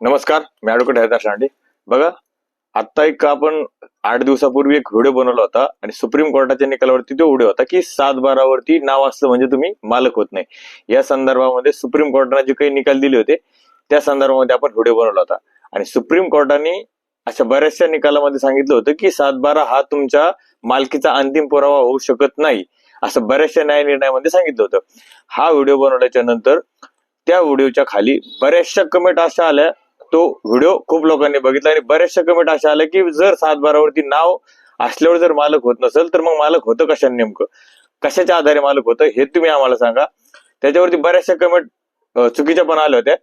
नमस्कार मी ॲडव्होकेट हरिदास शांडे बघा आता एक आपण आठ दिवसापूर्वी एक व्हिडिओ बनवला होता आणि सुप्रीम कोर्टाच्या निकालावरती तो व्हिडिओ होता की सात बारावरती नाव असलं म्हणजे तुम्ही मालक होत नाही. या संदर्भामध्ये सुप्रीम कोर्टाने जे काही निकाल दिले होते त्या संदर्भामध्ये आपण व्हिडिओ बनवला होता. आणि सुप्रीम कोर्टाने अशा बऱ्याचशा निकालामध्ये सांगितलं होतं की सात बारा हा तुमच्या मालकीचा अंतिम पुरावा होऊ शकत नाही असं बऱ्याचशा न्याय निर्णयामध्ये सांगितलं होतं. हा व्हिडिओ बनवल्याच्या नंतर त्या व्हिडिओच्या खाली बऱ्याचशा कमेंट अशा आल्या तो व्हिडिओ खूप लोकांनी बघितला आणि बऱ्याचशा कमेंट अशा आल्या की जर सात बारावरती नाव असल्यावर जर मालक होत नसेल तर मग मालक होतं कशा नेमकं? कशाच्या आधारे मालक होतं हे तुम्ही आम्हाला सांगा. त्याच्यावरती बऱ्याचशा कमेंट चुकीच्या पण आल्या होत्या.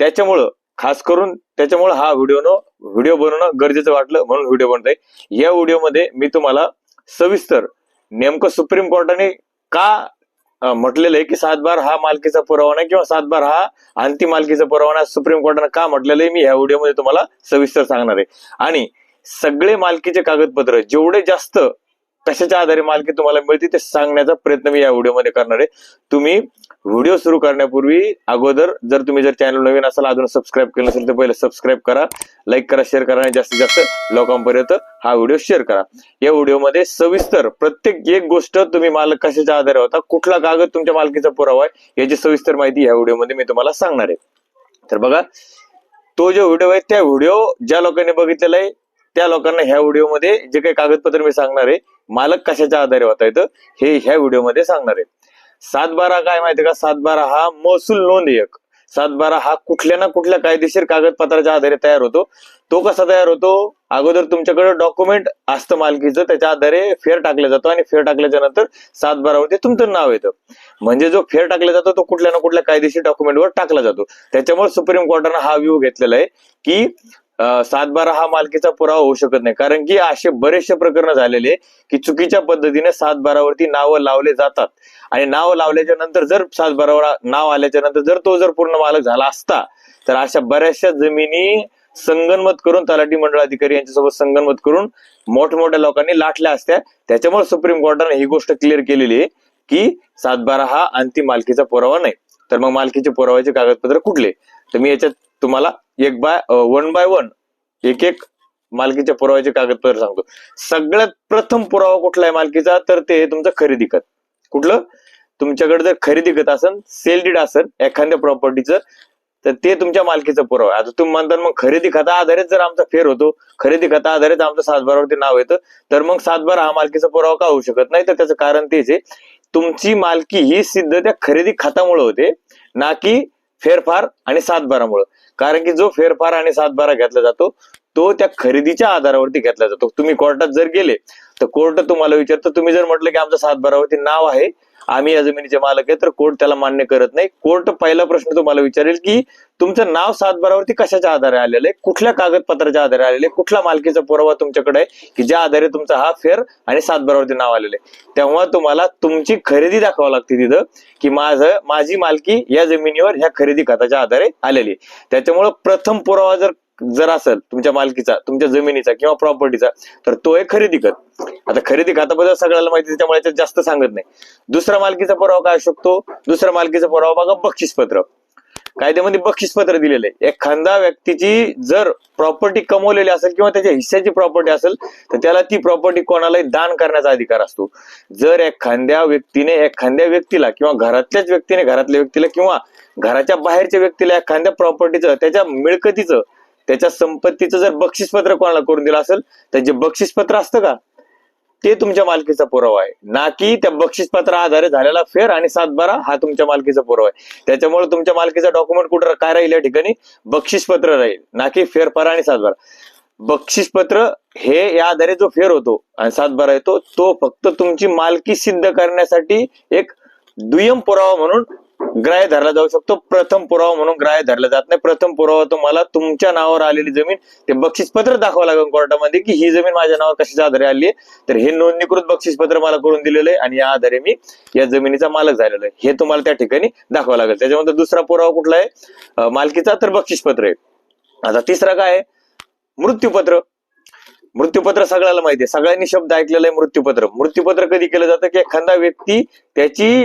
त्याच्यामुळं खास करून त्याच्यामुळे हा व्हिडिओ न व्हिडिओ बनवणं गरजेचं वाटलं म्हणून व्हिडिओ बनतोय. या व्हिडिओमध्ये मी तुम्हाला सविस्तर नेमकं सुप्रीम कोर्टाने का म्हटलेलं आहे की सातबार हा मालकीचा पुरावा किंवा सातबार हा अंतिम मालकीचा पुरावा सुप्रीम कोर्टाने का म्हटलेलं आहे? मी ह्या व्हिडिओमध्ये तुम्हाला सविस्तर सांगणार आहे. आणि सगळे मालकीचे कागदपत्र जेवढे जास्त कशाच्या आधारे मालकी तुम्हाला मिळते ते सांगण्याचा प्रयत्न मी या व्हिडिओमध्ये करणार आहे. तुम्ही व्हिडिओ सुरू करण्यापूर्वी अगोदर जर तुम्ही जर चॅनल नवीन असाल अजून सबस्क्राईब केलं नसेल तर पहिले सबस्क्राईब करा लाईक करा शेअर करा आणि जास्तीत जास्त लोकांपर्यंत हा व्हिडिओ शेअर करा. या व्हिडिओमध्ये सविस्तर प्रत्येक एक गोष्ट तुम्ही मालक कशाच्या आधारे होता कुठला कागद तुमच्या मालकीचा पुरावा आहे याची सविस्तर माहिती या व्हिडिओमध्ये मी तुम्हाला सांगणार आहे. तर बघा तो जो व्हिडिओ आहे त्या व्हिडिओ ज्या लोकांनी बघितलेला आहे त्या लोकांना ह्या व्हिडिओमध्ये जे काही कागदपत्र मी सांगणार आहे मालक कशाच्या आधारे होता येतं हे ह्या व्हिडिओमध्ये सांगणार आहे. सात बारा काय माहिती का? सात बारा हा महसूल नोंद एक. सात बारा हा कुठल्या ना कुठल्या कायदेशीर कागदपत्राच्या आधारे तयार होतो. तो कसा तयार होतो? अगोदर तुमच्याकडे डॉक्युमेंट असतं मालकीचं त्याच्या आधारे फेर टाकला जातो आणि फेर टाकल्याच्या नंतर सात बारावरती तुमचं नाव येतं. म्हणजे जो फेर टाकला जातो तो कुठल्या ना कुठल्या कायदेशीर डॉक्युमेंटवर टाकला जातो. त्याच्यामुळे सुप्रीम कोर्टानं हा व्ह्यू घेतलेला आहे की सातबारा हा मालकीचा पुरावा होऊ शकत नाही. कारण की असे बरेचसे प्रकरण झालेले की चुकीच्या पद्धतीने सातबारावरती नावं लावले जातात. आणि नाव लावल्याच्या नंतर जर सातबारावर नाव आल्याच्यानंतर जर तो जर पूर्ण मालक झाला असता तर अशा बऱ्याचशा जमिनी संगनमत करून तलाठी मंडळ अधिकारी यांच्यासोबत संगनमत करून मोठमोठ्या लोकांनी लाटल्या असत्या. त्याच्यामुळे सुप्रीम कोर्टाने ही गोष्ट क्लिअर केलेली आहे की सातबारा हा अंतिम मालकीचा पुरावा नाही. तर मग मालकीचे पुराव्याचे कागदपत्र कुठले? तर मी याच्यात तुम्हाला एक बाय वन बाय वन एक एक मालकीच्या पुराव्याचे कागदपत्र सांगतो. सगळ्यात प्रथम पुरावा कुठला आहे मालकीचा? तर ते तुमचं खरेदी खत. कुठलं? तुमच्याकडे जर खरेदी खत असेल सेल डीड असेल एखाद्या प्रॉपर्टीचं तर ते तुमच्या मालकीचा पुरावा आहे. आता तुम्ही म्हणता मग खरेदी खाता आधारित जर आमचा फेर होतो खरेदी खाता आधारित आमचं सातबारावरती नाव येतं तर मग सातबारा हा मालकीचा पुरावा का होऊ शकत नाही? तर त्याचं कारण तेच आहे तुमची मालकी ही सिद्ध त्या खरेदी खात्यामुळे होते ना की फेरफार आणि सातबारामुळे. कारण की जो फेरफार आणि सातबारा घेतला जातो तो त्या खरेदीच्या आधारावरती घेतला जातो. तुम्ही कोर्टात जर गेले तर कोर्ट तुम्हाला विचारतं तुम्ही जर म्हटलं की आमचं सातबारावरती नाव आहे आम्ही या जमिनीचे मालक आहे तर कोर्ट त्याला मान्य करत नाही. कोर्ट पहिला प्रश्न तुम्हाला विचारेल की तुमचं नाव सातबारावरती कशाच्या आधारे आलेलं आहे? कुठल्या कागदपत्राच्या आधारे आलेले कुठला मालकीचा पुरावा तुमच्याकडे आहे? की ज्या आधारे तुमचा हा फेर आणि सातबारावरती नाव आलेलं आहे? तेव्हा तुम्हाला तुमची खरेदी दाखवावी लागते तिथं की माझं माझी मालकी या जमिनीवर ह्या खरेदी खात्याच्या आधारे आलेली आहे. त्याच्यामुळं प्रथम पुरावा जर जर असेल तुमच्या मालकीचा तुमच्या जमिनीचा किंवा प्रॉपर्टीचा तर तो आहे खरेदी खत आता खरेदी खताबद्दल सगळ्याला माहिती त्यामुळे त्याच्यामुळे जास्त सांगत नाही. दुसरा मालकीचा पुरावा काय असू शकतो? दुसरा मालकीचा पुरावा बघा बक्षीसपत्र. कायद्यामध्ये बक्षीसपत्र दिलेलं आहे. एखाद्या व्यक्तीची जर प्रॉपर्टी कमवलेली असेल किंवा त्याच्या हिस्साची प्रॉपर्टी असेल तर त्याला ती प्रॉपर्टी कोणालाही दान करण्याचा अधिकार असतो. जर एखाद्या व्यक्तीने एखाद्या व्यक्तीला किंवा घरातल्याच व्यक्तीने घरातल्या व्यक्तीला किंवा घराच्या बाहेरच्या व्यक्तीला एखाद्या प्रॉपर्टीचं त्याच्या मिळकतीचं त्याच्या संपत्तीचं जर बक्षीसपत्र कोणाला करून दिलं असेल तर जे बक्षीसपत्र असतं का ते तुमच्या मालकीचा पुरावा आहे. ना की त्या बक्षीसपत्रा आधारे झालेला फेर आणि सातबारा हा तुमच्या मालकीचा पुरावा आहे. त्याच्यामुळे तुमच्या मालकीचा डॉक्युमेंट कुठं काय राहील या ठिकाणी? बक्षीसपत्र राहील. ना की फेरफार आणि सातबारा. बक्षीसपत्र हे या आधारे जो फेर होतो आणि सातबारा येतो तो फक्त तुमची मालकी सिद्ध करण्यासाठी एक दुय्यम पुरावा म्हणून ग्राह्य धरला जाऊ शकतो. प्रथम पुरावा म्हणून ग्राह्य धरला जात नाही. प्रथम पुरावा तुम्हाला तुमच्या नावावर आलेली जमीन ते बक्षीसपत्र दाखवा लागेल कोर्टामध्ये की ही जमीन माझ्या नावावर कशाच्या आधारे आली आहे. तर हे नोंदणीकृत बक्षीसपत्र मला करून दिलेलं आहे आणि या आधारे मी या जमिनीचा मालक झालेलो आहे. हे तुम्हाला त्या ठिकाणी दाखवावं लागेल. त्याच्यामध्ये दुसरा पुरावा कुठला आहे? मालकीचा तर बक्षीसपत्र आहे. आता तिसरा काय आहे? मृत्यूपत्र. मृत्यूपत्र सगळ्याला माहिती आहे. सगळ्यांनी शब्द ऐकलेला आहे मृत्यूपत्र. मृत्यूपत्र कधी केलं जातं? की एखादा व्यक्ती त्याची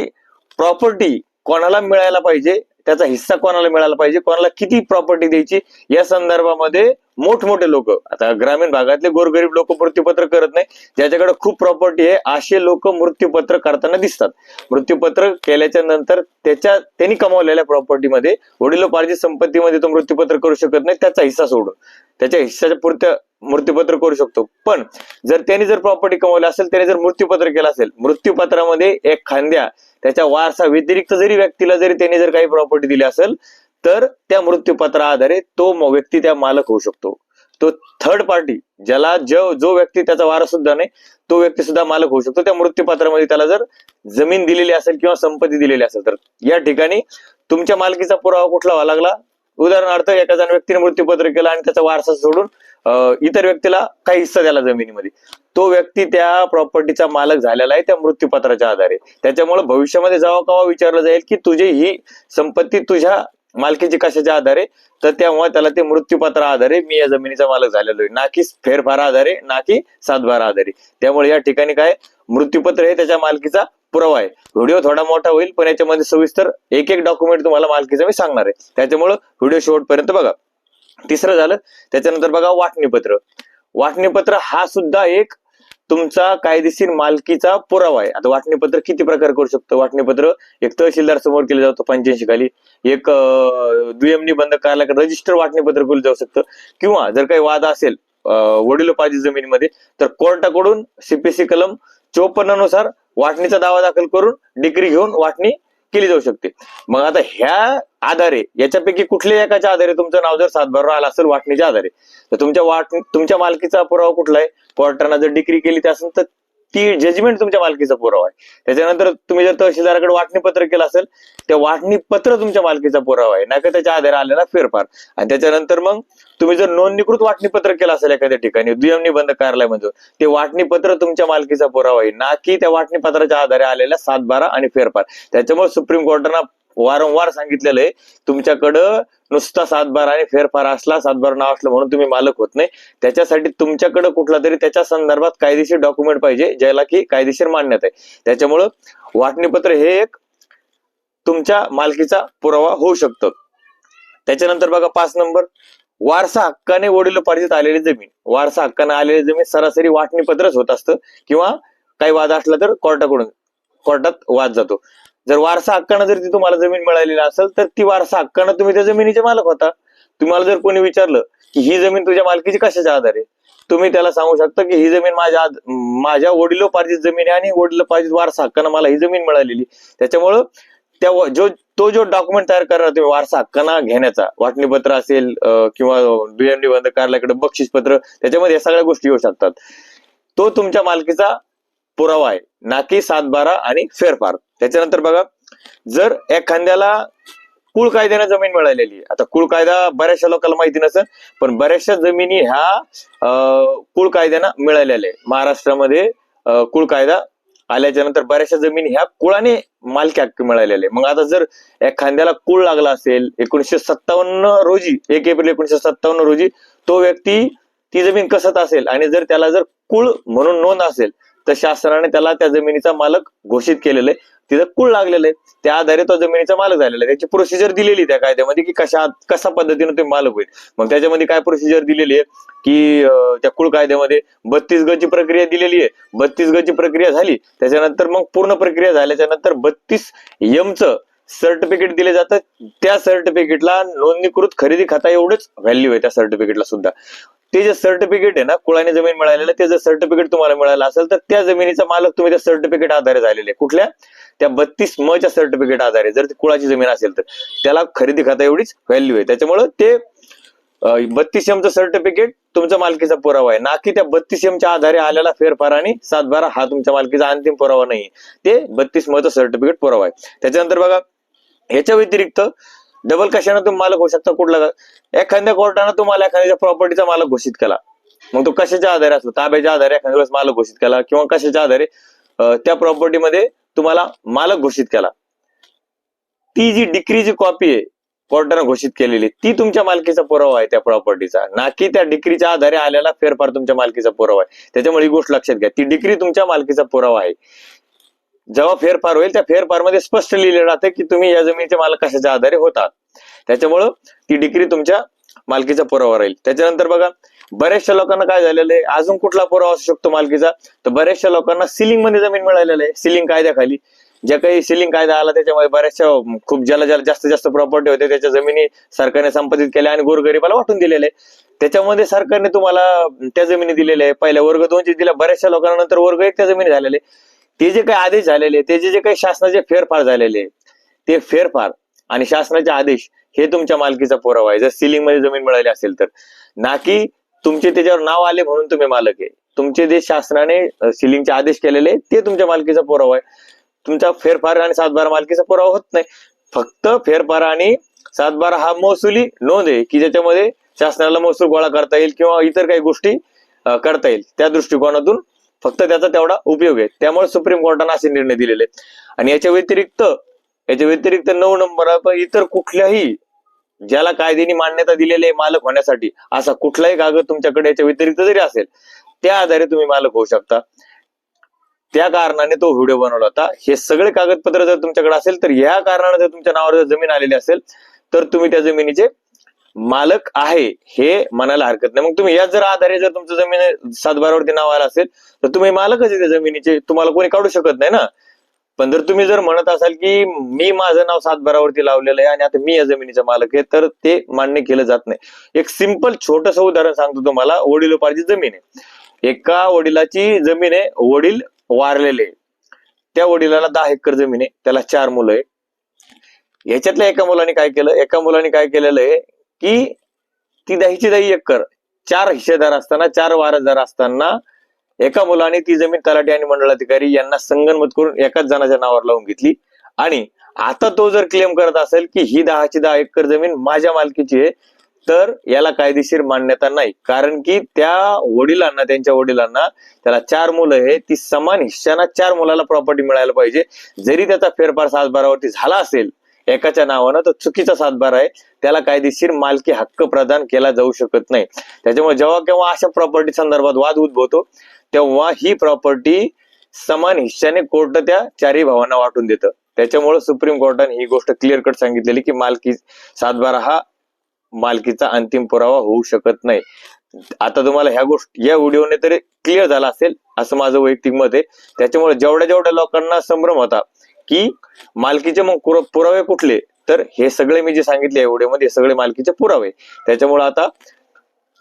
प्रॉपर्टी कोणाला मिळायला पाहिजे त्याचा हिस्सा कोणाला मिळाला पाहिजे कोणाला किती प्रॉपर्टी द्यायची या संदर्भामध्ये मोठमोठे लोक. आता ग्रामीण भागातले गोरगरीब लोक मृत्यूपत्र करत नाही. ज्याच्याकडे खूप प्रॉपर्टी आहे असे लोक मृत्यूपत्र करताना दिसतात. मृत्यूपत्र केल्याच्यानंतर त्याच्या त्यांनी कमावलेल्या प्रॉपर्टीमध्ये वडिलोपार्जित संपत्तीमध्ये तो मृत्यूपत्र करू शकत नाही त्याचा हिस्सा सोडून. त्याच्या हिस्साच्या पुरत्या मृत्यूपत्र करू शकतो. पण जर त्यांनी जर प्रॉपर्टी कमवली असेल त्याने जर मृत्यूपत्र केलं असेल मृत्यूपत्रामध्ये एक खांद्या त्याच्या वारसा व्यतिरिक्त जरी व्यक्तीला जरी त्यांनी जर काही प्रॉपर्टी दिली असेल तर त्या मृत्यूपत्रा आधारे तो व्यक्ती त्या मालक होऊ शकतो. तो थर्ड पार्टी ज्याला जो जो व्यक्ती त्याचा वारा सुद्धा नाही तो व्यक्ती सुद्धा मालक होऊ शकतो. त्या मृत्यूपत्रामध्ये त्याला जर जमीन दिलेली असेल किंवा संपत्ती दिलेली असेल तर या ठिकाणी तुमच्या मालकीचा पुरावा कुठला व्हावा लागला? उदाहरणार्थ एका जण व्यक्तीने मृत्यूपत्र केलं आणि त्याचा वारसा सोडून इतर व्यक्तीला काही हिस्सा द्याला जमिनीमध्ये. तो व्यक्ती त्या प्रॉपर्टीचा मालक झालेला आहे त्या मृत्यूपत्राच्या आधारे. त्याच्यामुळे भविष्यामध्ये जेव्हा केव्हा विचारलं जाईल की तुझी ही संपत्ती तुझ्या मालकीची कशाच्या आधारे तर तेव्हा त्याला ते मृत्यूपत्र आधारे मी या जमिनीचा मालक झालेलो आहे. ना की फेरफार आधारे ना की सातबारा आधारे त्यामुळे या ठिकाणी काय? मृत्यूपत्र हे त्याच्या मालकीचा पुरावा आहे. व्हिडिओ थोडा मोठा होईल पण याच्यामध्ये सविस्तर एक एक डॉक्युमेंट तुम्हाला मालकीचा मी सांगणार आहे. त्याच्यामुळं व्हिडिओ शेवटपर्यंत बघा. तिसरं झालं. त्याच्यानंतर बघा वाटणीपत्र. वाटणीपत्र हा सुद्धा एक तुमचा कायदेशीर मालकीचा पुरावा आहे. आता वाटणीपत्र किती प्रकार करू शकतो? वाटणीपत्र एक तहसीलदार समोर केलं जातो पंच्याऐंशी खाली. एक दुय्यम निबंध कार्यालयाकडे रजिस्टर वाटणीपत्र केलं जाऊ शकतं. किंवा जर काही वाद असेल वडिलोपाजी वडिलोपार्जित जमिनीमध्ये तर कोर्टाकडून सीपीसी कलम चोपन्ननुसार वाटणीचा दावा दाखल करून डिग्री घेऊन वाटणी केली जाऊ शकते. मग आता ह्या आधारे याच्यापैकी कुठल्या एकाच्या आधारे तुमचं नाव जर सातबारा आलं असेल वाटणीच्या आधारे तर तुमच्या वाट तुमच्या मालकीचा पुरावा कुठला आहे? कोर्टानं जर डिग्री केली ते असेल तर ती जजमेंट तुमच्या मालकीचा पुरावा आहे. त्याच्यानंतर तुम्ही जर तहसीलदाराकडे वाटणी पत्र केलं असेल ते वाटणी पत्र तुमच्या मालकीचा पुरावा आहे. नाही का त्याच्या आधारे आलेला फेरफार. आणि त्याच्यानंतर मग तुम्ही जर नोंदणीकृत वाटणी पत्र केलं असेल एखाद्या ठिकाणी दुय्यम निबंध म्हणजे ते वाटणी पत्र तुमच्या मालकीचा पुरावा आहे. ना की त्या वाटणी पत्राच्या आधारे आलेल्या सातबारा आणि फेरफार. त्याच्यामुळे सुप्रीम कोर्टानं वारंवार सांगितलेलं आहे तुमच्याकडं नुसता सातबार आणि फेरफार असला सातबार नाव असलं म्हणून तुम्ही मालक होत नाही. त्याच्यासाठी तुमच्याकडे कुठला तरी त्याच्या संदर्भात कायदेशीर डॉक्युमेंट पाहिजे ज्याला की कायदेशीर मान्यता आहे. त्याच्यामुळं वाटणीपत्र हे एक तुमच्या मालकीचा पुरावा होऊ शकतो. त्याच्यानंतर बघा पाच नंबर. वारसा हक्काने वडिलोपार्जित आलेली जमीन. वारसा हक्काने आलेली जमीन सरासरी वाटणीपत्रच होत असतं. किंवा काही वाद असला तर कोर्टाकडून कोर्टात वाद जातो. जर वारसा हक्कानं जर ती तुम्हाला जमीन मिळालेली असेल तर ती वारसा हक्कानं तुम्ही त्या जमिनीचे मालक होता. तुम्हाला जर कोणी विचारलं की ही जमीन तुझ्या मालकीची कशाच्या आधारे? तुम्ही त्याला सांगू शकता की ही जमीन माझ्या माझ्या वडिलोपार्जित जमीन आहे आणि वडिलोपार्जित वारसा हक्कानं मला ही जमीन मिळालेली. त्याच्यामुळं त्या जो तो जो डॉक्युमेंट तयार करणार तुम्ही वारसा हक्काना घेण्याचा वाटणीपत्र असेल किंवा दुय्यम निबंध कार्यालयाकडे बक्षीसपत्र त्याच्यामध्ये या सगळ्या गोष्टी येऊ शकतात. तो तुमच्या मालकीचा पुरावा आहे. ना की सातबारा आणि फेरफार. त्याच्यानंतर बघा जर एखाद्याला कुळ कायद्याने जमीन मिळालेली आता कुळ कायदा बऱ्याचशा लोकांना माहिती नसेल पण बऱ्याचशा जमिनी ह्या अं, कुळ कायद्यानं मिळालेल्या आहे महाराष्ट्रामध्ये कुळ कायदा आल्याच्यानंतर बऱ्याचशा जमिनी ह्या कुळाने मालकी हक्क मिळालेले आहे. मग आता जर एखाद्याला कुळ लागला असेल एकोणीशे सत्तावन्न रोजी एक एप्रिल एकोणीशे सत्तावन्न रोजी तो व्यक्ती ती जमीन कसत असेल आणि जर त्याला जर कुळ म्हणून नोंद असेल तर शासनाने त्याला त्या जमिनीचा मालक घोषित केलेलं. आहे तिथं कुळ लागलेलं. आहे त्या आधारे तो जमिनीचा मालक झालेला आहे. त्याची प्रोसिजर दिलेली आहे त्या कायद्यामध्ये की कशा कशा पद्धतीने ते मालक होईल. मग त्याच्यामध्ये काय प्रोसिजर दिलेली आहे? की त्या कुळ कायद्यामध्ये बत्तीस गची प्रक्रिया दिलेली आहे. बत्तीस गची प्रक्रिया झाली. त्याच्यानंतर मग पूर्ण प्रक्रिया झाल्याच्यानंतर बत्तीस यमचं सर्टिफिकेट दिले जातं त्या सर्टिफिकेटला नोंदणीकृत खरेदी खाता एवढंच व्हॅल्यू आहे त्या सर्टिफिकेटला सुद्धा. ते जे सर्टिफिकेट आहे ना कुळाने जमीन मिळालेलं ते जर सर्टिफिकेट तुम्हाला मिळालं असेल तर त्या जमिनीचा मालक तुम्ही त्या सर्टिफिकेट आधारे झालेले कुठल्या? त्या बत्तीस म च्या सर्टिफिकेट आधारे. जर ती कुळाची जमीन असेल तर. त्याला खरेदी खाता एवढीच व्हॅल्यू आहे. त्याच्यामुळं ते बत्तीस एमचं सर्टिफिकेट तुमच्या मालकीचा पुरावा आहे. ना की त्या बत्तीस एमच्या आधारे आलेला फेरफार आणि सातबारा हा तुमच्या मालकीचा अंतिम पुरावा नाही ते बत्तीस मचं सर्टिफिकेट पुरावा आहे. त्याच्यानंतर बघा ह्याच्या व्यतिरिक्त डबल कशानं तुम्ही मालक होऊ शकता? कुठला एखाद्या कोर्टानं तुम्हाला एखाद्या प्रॉपर्टीचा मालक घोषित केला. मग तो कशाच्या आधारे असतो? ताब्याच्या आधारे एखाद्या वेळेस मालक घोषित केला किंवा कशाच्या आधारे त्या प्रॉपर्टीमध्ये तुम्हाला मालक घोषित केला. ती जी डिक्रीची कॉपी आहे कोर्टानं घोषित केलेली ती तुमच्या मालकीचा पुरावा आहे त्या प्रॉपर्टीचा ना की त्या डिक्रीच्या आधारे आलेला फेरफार तुमच्या मालकीचा पुरावा आहे. त्याच्यामुळे ही गोष्ट लक्षात घ्या. ती डिक्री तुमच्या मालकीचा पुरावा आहे. जेव्हा फेरफार होईल त्या फेरफारमध्ये स्पष्ट लिहिलं राहतं की तुम्ही या जमिनीचे मालक कशाच्या आधारे होतात त्याच्यामुळं ती डिग्री तुमच्या मालकीचा पुरावा राहील. त्याच्यानंतर बघा बऱ्याचशा लोकांना काय झालेलं आहे? अजून कुठला पुरावा असू शकतो मालकीचा? तर बऱ्याचशा लोकांना सिलिंगमध्ये जमीन मिळालेलं आहे सिलिंग कायद्याखाली. ज्या काही सिलिंग कायदा आला त्याच्यामुळे बऱ्याचशा खूप ज्याला ज्याला जास्त जास्त प्रॉपर्टी होते त्याच्या जमिनी सरकारने संपादित केल्या आणि गोरगरीबाला वाटून दिलेले. त्याच्यामध्ये सरकारने तुम्हाला त्या जमिनी दिलेल्या आहे. पहिल्या वर्ग दोनची दिल्या बऱ्याचशा लोकांना नंतर वर्ग एक त्या जमिनी झालेले. ते जे काही आदेश झालेले त्याचे जे काही शासनाचे फेरफार झालेले ते फेरफार आणि शासनाचे आदेश हे तुमच्या मालकीचा पुरावा आहे. जर सिलिंगमध्ये जमीन मिळाली असेल तर. ना की तुमचे त्याच्यावर नाव आले म्हणून तुम्ही मालक आहे. तुमचे जे शासनाने सिलिंगचे आदेश केलेले आहे, ते तुमच्या मालकीचा पुरावा आहे. तुमचा फेरफार आणि सातबारा मालकीचा पुरावा होत नाही. फक्त फेरफार आणि सातबारा हा महसुली नोंद आहे की ज्याच्यामध्ये शासनाला महसूल गोळा करता येईल किंवा इतर काही गोष्टी करता येईल. त्या दृष्टिकोनातून फक्त त्याचा तेवढा उपयोग आहे. त्यामुळे सुप्रीम कोर्टाने असे निर्णय दिलेले आणि याच्या व्यतिरिक्त याच्या व्यतिरिक्त नऊ नंबर इतर कुठल्याही ज्याला कायद्याने मान्यता दिलेली आहे मालक होण्यासाठी असा कुठलाही कागद तुमच्याकडे याच्या व्यतिरिक्त जरी असेल त्या आधारे तुम्ही मालक होऊ शकता. त्या कारणाने तो व्हिडिओ बनवला होता. हे सगळे कागदपत्र जर तुमच्याकडे असेल तर या कारणाने जर तुमच्या नावावर जर जमीन आलेली असेल तर तुम्ही त्या जमिनीचे मालक आहे हे म्हणायला हरकत नाही. मग तुम्ही याच जर आधारे जर तुमचं जमीन सातबारावरती नाव आलं असेल तर तुम्ही मालकच आहे त्या जमिनीचे. तुम्हाला कोणी काढू शकत नाही ना? पण जर तुम्ही जर म्हणत असाल की मी माझं नाव सातबारावरती लावलेलं आहे आणि आता मी या जमिनीचा मालक आहे तर ते मान्य केलं जात नाही. एक सिंपल छोटस उदाहरण सांगतो तुम्हाला. वडिलोपार्जित जमीन आहे. एका वडिलाची जमीन आहे वडील वारलेले आहे. त्या वडिलाला दहा एकर जमीन आहे त्याला चार मुलं आहे. याच्यातल्या एका मुलाने काय केलं? एका मुलाने काय केलेलं आहे? की ती दहीची दही एक कर. चार हिस्सेदार असताना चार वारसदार असताना एका मुलाने ती जमीन तलाठी आणि मंडळाधिकारी यांना संगनमत करून एकाच जणाच्या नावावर लावून घेतली. आणि आता तो जर क्लेम करत असेल की ही दहाची दहा एकर जमीन माझ्या मालकीची आहे तर याला कायदेशीर मान्यता नाही. कारण की त्या वडिलांना त्यांच्या वडिलांना त्याला चार मुलं आहे ती समान हिश्श्याना चार मुलाला प्रॉपर्टी मिळायला पाहिजे. जरी त्याचा फेरफार सातबारावरती झाला असेल एकाच्या नावानं तर चुकीचा सातबार आहे. त्याला कायदेशीर मालकी हक्क प्रदान केला जाऊ शकत नाही. त्याच्यामुळे जेव्हा केव्हा अशा प्रॉपर्टी संदर्भात वाद उद्भवतो तेव्हा ही प्रॉपर्टी समान हिश्श्याने कोर्ट त्या चारही भावांना वाटून देतं. त्याच्यामुळे सुप्रीम कोर्टाने ही गोष्ट क्लिअर कट सांगितलेली की मालकी सातबारा हा मालकीचा अंतिम पुरावा होऊ शकत नाही. आता तुम्हाला ह्या गोष्टी या व्हिडिओने तरी क्लिअर झाला असेल असं माझं वैयक्तिक मत आहे. त्याच्यामुळे जेवढ्या जेवढ्या लोकांना संभ्रम होता की मालकीचे मग पुरावे कुठले? तर हे सगळे मी जे सांगितले व्हिडिओमध्ये सगळे मालकीचे पुरावे. त्याच्यामुळे आता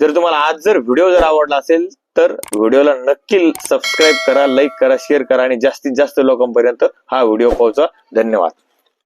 जर तुम्हाला आज जर व्हिडिओ जर आवडला असेल तर व्हिडिओला नक्की सबस्क्राईब करा लाईक करा शेअर करा आणि जास्तीत जास्त लोकांपर्यंत हा व्हिडिओ पोहोचवा. धन्यवाद.